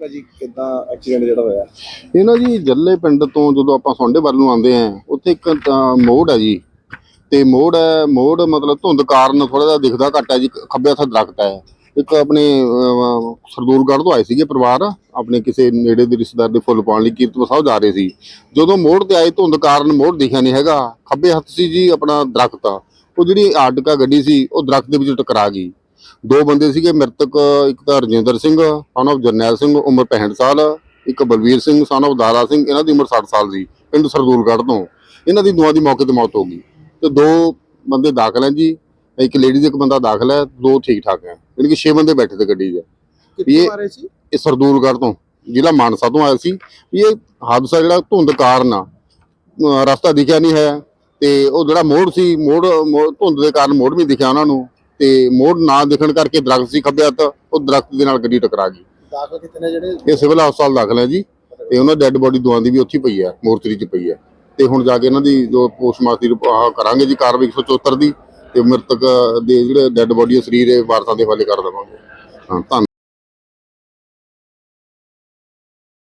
ਭਾਜੀ ਕਿੱਦਾਂ ਐਕਸੀਡੈਂਟ ਜਿਹੜਾ ਹੋਇਆ? ਇਹ ਨਾ ਜੀ ਜੱਲੇ ਪਿੰਡ ਤੋਂ ਜਦੋਂ ਆਪਾਂ ਸੌਂਡੇ ਵੱਲ ਨੂੰ ਆਉਂਦੇ ਆਂ ਉੱਥੇ ਇੱਕ ਤਾਂ ਮੋੜ ਹੈ ਜੀ। ਤੇ ਮੋੜ ਹੈ ਮੋੜ ਮਤਲਬ ਧੁੰਦ ਕਾਰਨ ਥੋੜਾ ਜਿਹਾ ਦਿਖਦਾ ਘੱਟ ਹੈ ਜੀ ਖੱਬੇ ਹੱਥ ਦਰਖਤ ਹੈ। ਇੱਕ ਆਪਣੇ ਅਹ, ਸਰਦੂਲਗੜ੍ਹ ਤੋਂ ਆਏ ਸੀਗੇ ਪਰਿਵਾਰ ਆਪਣੇ ਕਿਸੇ ਨੇੜੇ ਦੇ ਰਿਸ਼ਤੇਦਾਰ ਦੇ ਫੁੱਲ ਪਾਉਣ ਲਈ ਕੀਰਤਪੁਰ ਸਾਹਿਬ ਜਾ ਰਹੇ ਸੀ। ਜਦੋਂ ਮੋੜ ਤੇ ਆਏ ਧੁੰਦ ਕਾਰਨ ਮੋੜ ਦਿਖਿਆ ਨਹੀਂ ਹੈਗਾ। ਖੱਬੇ ਹੱਥ ਸੀ ਜੀ ਆਪਣਾ ਦਰਖਤ। ਉਹ ਜਿਹੜੀ ਆਰਟਕਾ ਗੱਡੀ ਸੀ ਉਹ ਦਰਖਤ ਦੇ ਵਿੱਚ ਟਕਰਾ ਗਈ। ਦੋ ਬੰਦੇ ਸੀਗੇ ਮ੍ਰਿਤਕ ਇੱਕ ਤਾਂ ਰਜਿੰਦਰ ਸਿੰਘ son of ਜਰਨੈਲ ਸਿੰਘ ਉਮਰ 65 ਸਾਲ ਇੱਕ ਬਲਵੀਰ ਸਿੰਘ son of ਦਾਰਾ ਸਿੰਘ ਇਹਨਾਂ ਦੀ ਉਮਰ 60 ਸਾਲ ਸੀ ਪਿੰਡ ਸਰਦੂਲਗੜ੍ਹ ਤੋਂ। ਇਹਨਾਂ ਦੀ ਦੋਵਾਂ ਦੀ ਮੌਕੇ ਤੇ ਮੌਤ ਹੋ ਗਈ। ਤੇ ਦੋ ਬੰਦੇ ਦਾਖਲ ਹੈ ਜੀ ਇੱਕ ਲੇਡੀਜ਼ ਇੱਕ ਬੰਦਾ ਦਾਖਲ ਹੈ ਦੋ ਠੀਕ ਠਾਕ ਹੈ ਯਾਨੀ ਕਿ 6 ਬੰਦੇ ਬੈਠੇ ਤੇ ਗੱਡੀ 'ਚ। ਕਿੱਥੇ ਸੀ? ਇਹ ਸਰਦੂਲਗੜ੍ਹ ਤੋਂ ਜ਼ਿਲ੍ਹਾ ਮਾਨਸਾ ਤੋਂ ਆਇਆ ਸੀ। ਵੀ ਇਹ ਹਾਦਸਾ ਜਿਹੜਾ ਧੁੰਦ ਕਾਰਨ ਆ। ਰਸਤਾ ਦਿਖਿਆ ਨਹੀਂ ਹੈ ਤੇ ਉਹ ਜਿਹੜਾ ਮੋੜ ਸੀ ਮੋੜ- ਧੁੰਦ ਦੇ ਕਾਰਨ ਮੋੜ ਵੀ ਦਿਖਿਆ ਉਹਨਾਂ ਨੂੰ। ਤੇ ਮੋੜ ਨਾ ਦਿਖਣ ਕਰਕੇ ਦਰਖਤ ਸੀ ਖੱਬੇ ਹੱਥ ਉਹ ਦਰਖਤ ਦੇ ਨਾਲ ਗੱਡੀ ਟਕਰਾ ਗਈ। ਦਾਖਲ ਕਿਤੇ ਨੇ ਜਿਹੜੇ? ਇਹ ਸਿਵਲ ਹਸਪਤਾਲ ਦਾਖਲ ਹੈ ਜੀ। ਤੇ ਉਹਨਾਂ ਡੈੱਡ ਬੋਡੀ ਦੋਵਾਂ ਦੀ ਵੀ ਉੱਥੇ ਪਈ ਹੈ ਮੋਰਚਰੀ 'ਚ ਪਈ ਹੈ। ਤੇ ਹੁਣ ਜਾ ਕੇ ਇਹਨਾਂ ਦੀ ਜੋ ਪੋਸਟਮਾਰਟਮ ਦੀ ਆਹ ਕਰਾਂਗੇ ਜੀ ਕਾਰਵਾਈ 174 ਦੀ ਤੇ ਮ੍ਰਿਤਕ ਦੇ ਜਿਹੜੇ ਡੈੱਡ ਬੋਡੀ ਸਰੀਰ ਇਹ ਵਾਰਸਾਂ ਦੇ ਹਵਾਲੇ ਕਰ ਦੇਵਾਂਗੇ। ਹਾਂ ਧੰਨ